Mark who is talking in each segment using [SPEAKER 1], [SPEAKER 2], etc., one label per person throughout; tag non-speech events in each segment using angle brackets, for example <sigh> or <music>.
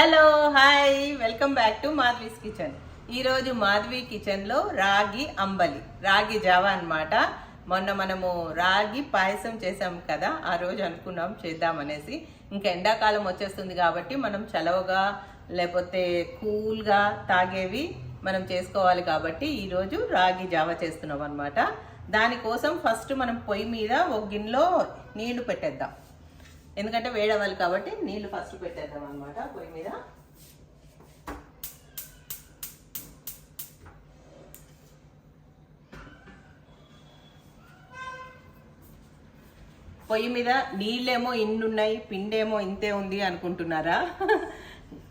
[SPEAKER 1] Hello hi welcome back to Madhavi's kitchen. ఈరోజు మాధవి కిచెన్లో రాగి అంబలి రాగి జావా అన్నమాట. మొన్న మనము రాగి పాయసం చేసాం కదా ఆ రోజు అనుకున్నాం చేద్దామనేసి ఇంకా ఎండాకాలం వచ్చేస్తుంది కాబట్టి మనం చలవగా లేకపోతే కూల్గా తాగేవి మనం చేసుకోవాలి కాబట్టి ఈరోజు రాగి జావా చేస్తున్నాం అనమాట దానికోసం ఫస్ట్ మనం పొయ్యి మీద ఒక గిన్నెలో నీళ్ళు పెట్టేద్దాం. ఎందుకంటే వేడవ్వాలి కాబట్టి నీళ్ళు ఫస్ట్ పెట్టేద్దాం అనమాట పొయ్యి మీద. పొయ్యి మీద నీళ్ళేమో ఇన్నున్నాయి పిండేమో ఇంతే ఉంది అనుకుంటున్నారా?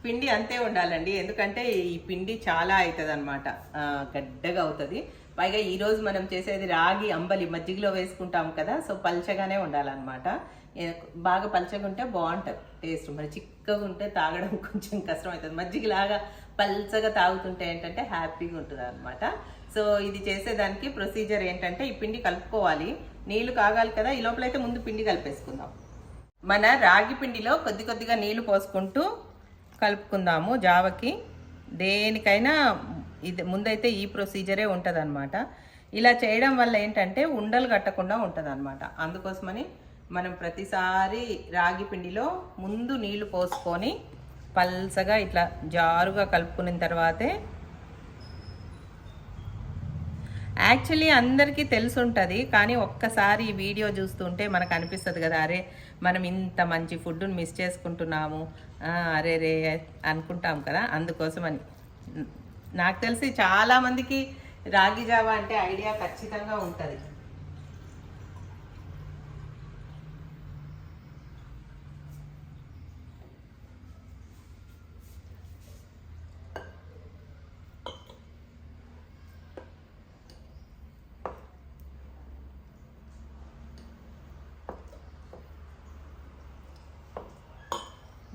[SPEAKER 1] పిండి అంతే ఉండాలండి ఎందుకంటే ఈ పిండి చాలా అవుతుంది అనమాట గడ్డగా అవుతుంది. పైగా ఈరోజు మనం చేసేది రాగి అంబలి మజ్జిగలో వేసుకుంటాం కదా సో పల్చగానే ఉండాలన్నమాట. బాగా పల్చగా ఉంటే బాగుంటుంది టేస్ట్. మరి చిక్కగా ఉంటే తాగడం <laughs> కొంచెం కష్టం అవుతుంది మజ్జిగలాగా పల్చగా తాగుతుంటే ఏంటంటే హ్యాపీగా ఉంటుంది అనమాట సో ఇది చేసేదానికి ప్రొసీజర్ ఏంటంటే ఈ పిండి కలుపుకోవాలి. నీళ్ళు కాగాలి కదా ఈ లోపల అయితే ముందు పిండి కలిపేసుకుందాం. మన రాగి పిండిలో కొద్ది కొద్దిగా నీళ్ళు పోసుకుంటూ కలుపుకుందాము జావకి. దేనికైనా ఇది ముందైతే ఈ ప్రొసీజరే ఉంటుంది ఇలా చేయడం వల్ల ఏంటంటే ఉండలు కట్టకుండా ఉంటుంది అందుకోసమని మనం ప్రతిసారి రాగి పిండిలో ముందు నీళ్ళు పోసుకొని పల్సగా ఇట్లా జారుగా కలుపుకున్న తర్వాతే యాక్చువల్లీ అందరికీ తెలుసుంటుంది కానీ ఒక్కసారి ఈ వీడియో చూస్తుంటే మనకు అనిపిస్తుంది కదా అరే మనం ఇంత మంచి ఫుడ్ను మిస్ చేసుకుంటున్నాము అరే రే అనుకుంటాం కదా అందుకోసమని నాకు తెలిసి చాలామందికి రాగి జావా అంటే ఐడియా ఖచ్చితంగా ఉంటుంది.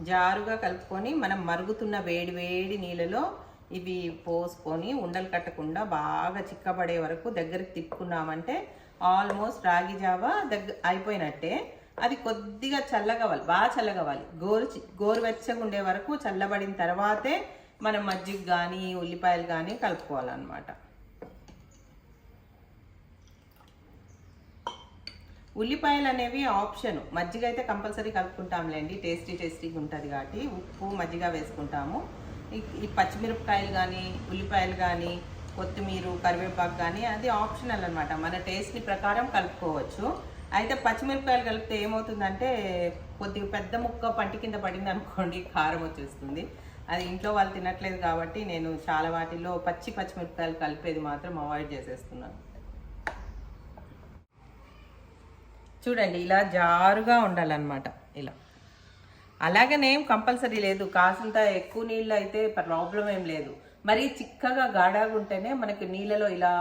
[SPEAKER 1] జారుగా కలుపుకొని మనం మరుగుతున్న వేడి వేడి నీళ్ళలో ఇవి పోసుకొని ఉండలు కట్టకుండా బాగా చిక్కబడే వరకు దగ్గరికి తిప్పుకున్నామంటే ఆల్మోస్ట్ రాగి జావ దగ్గర అయిపోయినట్టే. అది కొద్దిగా చల్లగవ్వాలి బాగా చల్లగవ్వాలి గోరు చి- గోరువెచ్చగా ఉండే వరకు చల్లబడిన తర్వాతే మనం మజ్జిగ కానీ ఉల్లిపాయలు కానీ కలుపుకోవాలన్నమాట. ఉల్లిపాయలు అనేవి ఆప్షన్. మజ్జిగ అయితే కంపల్సరీ కలుపుకుంటాంలేండి. టేస్టీ టేస్టీగా ఉంటుంది కాబట్టి ఉప్పు మజ్జిగ వేసుకుంటాము. ఈ- పచ్చిమిరపకాయలు కానీ ఉల్లిపాయలు కానీ కొత్తిమీర కరివేపాకు కానీ అది ఆప్షనల్ అనమాట మన టేస్ట్ని ప్రకారం కలుపుకోవచ్చు. అయితే పచ్చిమిరపకాయలు కలిపితే ఏమవుతుందంటే కొద్దిగా పెద్ద ముక్క పంటి కింద పడింది అనుకోండి కారం వచ్చేస్తుంది. అది ఇంట్లో వాళ్ళు తినట్లేదు కాబట్టి నేను చాలా వాటిల్లో పచ్చి పచ్చిమిరపకాయలు కలిపేది మాత్రం అవాయిడ్ చేసేస్తున్నాను. చూడండి ఇలా జారుగా ఉండాలన్నమాట ఇలా. అలాగనే ఏం కంపల్సరీ లేదు కాసింత ఎక్కువ నీళ్ళు అయితే ప్రాబ్లం ఏం లేదు. మరి చిక్కగా గాఢాగా ఉంటేనే మనకి నీళ్ళలో ఇలా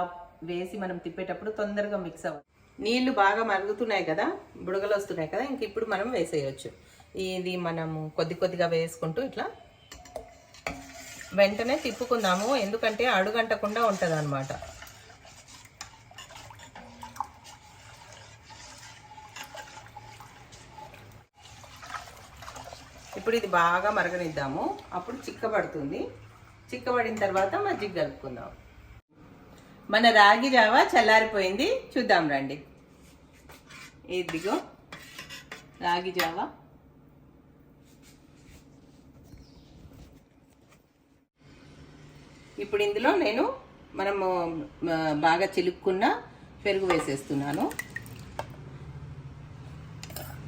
[SPEAKER 1] వేసి మనం తిప్పేటప్పుడు తొందరగా మిక్స్ అవ్వాలి నీళ్ళు బాగా మరుగుతున్నాయి కదా బుడగలు వస్తున్నాయి కదా ఇంక ఇప్పుడు మనం వేసేయచ్చు. ఇది మనము కొద్ది కొద్దిగా వేసుకుంటూ ఇట్లా వెంటనే తిప్పుకుందాము ఎందుకంటే అడుగంటకుండా ఉంటుంది ఇప్పుడు ఇది బాగా మరగనిద్దాము. అప్పుడు చిక్కబడుతుంది. చిక్కబడిన తర్వాత మజ్జిగ కలుపుకుందాం. మన రాగి జావా చల్లారిపోయింది. చూద్దాం రండి. ఇదిగో రాగి జావా. ఇప్పుడు ఇందులో నేను మనము బాగా చిలుక్కున్న పెరుగు వేసేస్తున్నాను.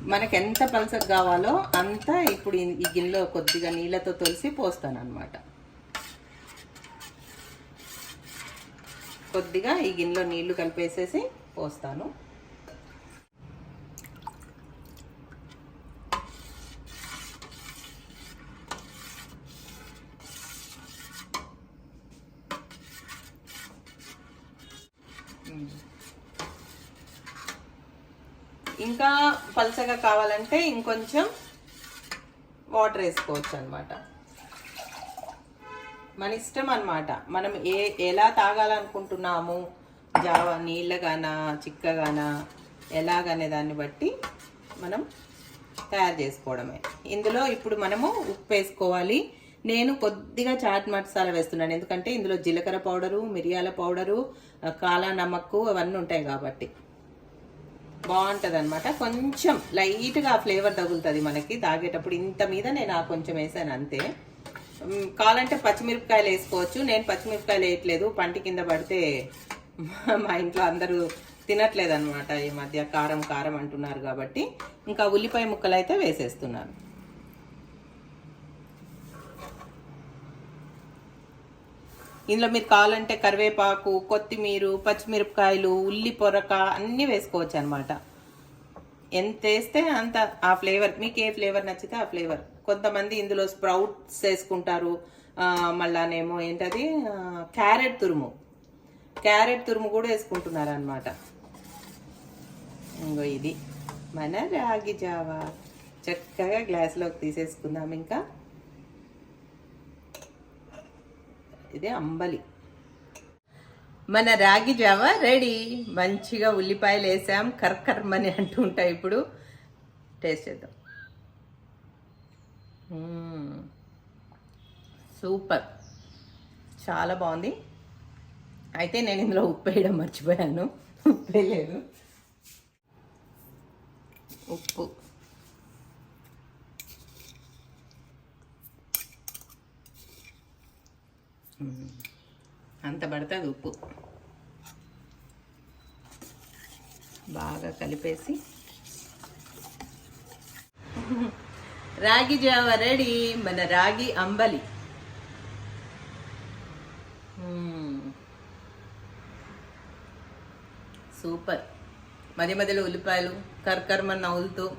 [SPEAKER 1] మనకి ఎంత పలసగా కావాలో అంత ఇప్పుడు ఈ- గిన్నెలో కొద్దిగా నీళ్ళతో తొలిసి పోస్తాను అనమాట కొద్దిగా ఈ గిన్నెలో నీళ్ళు కలిపేసేసి పోస్తాను. ఇంకా పలచగా కావాలంటే ఇంకొంచెం వాటర్ వేసుకోవచ్చు అనమాట మన ఇష్టం అనమాట మనం ఏ ఎలా తాగాలనుకుంటున్నాము? జావ నీళ్ళగానా చిక్కగానా ఎలాగనే దాన్ని బట్టి మనం తయారు చేసుకోవడమే. ఇందులో ఇప్పుడు మనము ఉప్పు వేసుకోవాలి. నేను కొద్దిగా చాట్ మసాలా వేస్తున్నాను. ఎందుకంటే ఇందులో జీలకర్ర పౌడరు మిరియాల పౌడరు కాలా నమ్మక్కు అవన్నీ ఉంటాయి కాబట్టి. బాగుంటుంది అనమాట కొంచెం లైట్గా ఫ్లేవర్ తగులుతుంది మనకి తాగేటప్పుడు. ఇంత మీద నేను ఆ కొంచెం వేసాను అంతే. కావాలంటే పచ్చిమిరపకాయలు వేసుకోవచ్చు. నేను పచ్చిమిరపకాయలు వేయట్లేదు. పంటి కింద పడితే <laughs> మా ఇంట్లో అందరూ తినట్లేదు అనమాట ఈ మధ్య. కారం కారం అంటున్నారు కాబట్టి. ఇంకా ఉల్లిపాయ ముక్కలు అయితే వేసేస్తున్నాను. ఇందులో మీరు కావాలంటే కరివేపాకు కొత్తిమీర పచ్చిమిరపకాయలు ఉల్లి పొరక అన్నీ వేసుకోవచ్చు అనమాట ఎంత వేస్తే అంత ఆ ఫ్లేవర్ మీకు ఏ ఫ్లేవర్ నచ్చితే ఆ ఫ్లేవర్. కొంతమంది ఇందులో స్ప్రౌట్స్ వేసుకుంటారు. మళ్ళానేమో ఏంటది? క్యారెట్ తురుము. క్యారెట్ తురుము కూడా వేసుకుంటున్నారు అనమాట ఇంకో ఇది. మన రాగి జావా. చక్కగా గ్లాస్లోకి తీసేసుకుందాం ఇంకా. ఇది అంబలి. మన రాగి జావ రెడీ. మంచిగా ఉల్లిపాయలు వేసాం. కర్కర్మని అంటూ ఉంటాయి ఇప్పుడు. టేస్ట్ చేద్దాం. సూపర్. చాలా బాగుంది. అయితే నేను ఇందులో ఉప్పు వేయడం మర్చిపోయాను. ఉప్పు వేయలేదు ఉప్పు. అంత పడుతుంది ఉప్పు. బాగా కలిపేసి. రాగి జావ రెడీ. మన రాగి అంబలి. సూపర్. మధ్య మధ్యలో ఉల్లిపాయలు కర్కర్మ నవ్వులుతూ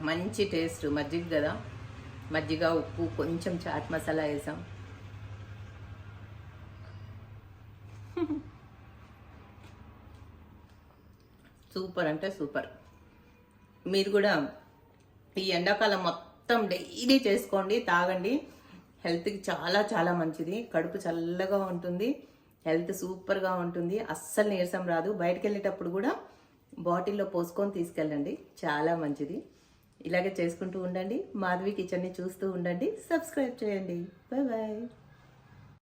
[SPEAKER 1] మంచి టేస్ట్. మజ్జిగ కదా? మజ్జిగ ఉప్పు కొంచెం చాట్ మసాలా వేసాం. సూపర్ అంటే సూపర్. మీరు కూడా ఈ ఎండాకాలం మొత్తం డైలీ చేసుకోండి తాగండి. హెల్త్కి చాలా చాలా మంచిది. కడుపు చల్లగా ఉంటుంది. హెల్త్ సూపర్గా ఉంటుంది. అస్సలు నీరసం రాదు. బయటకు వెళ్ళేటప్పుడు కూడా బాటిల్లో పోసుకొని తీసుకెళ్ళండి. చాలా మంచిది. ఇలాగే చేసుకుంటూ ఉండండి. మాధవి కిచెన్ని చూస్తూ ఉండండి. సబ్స్క్రైబ్ చేయండి. Bye bye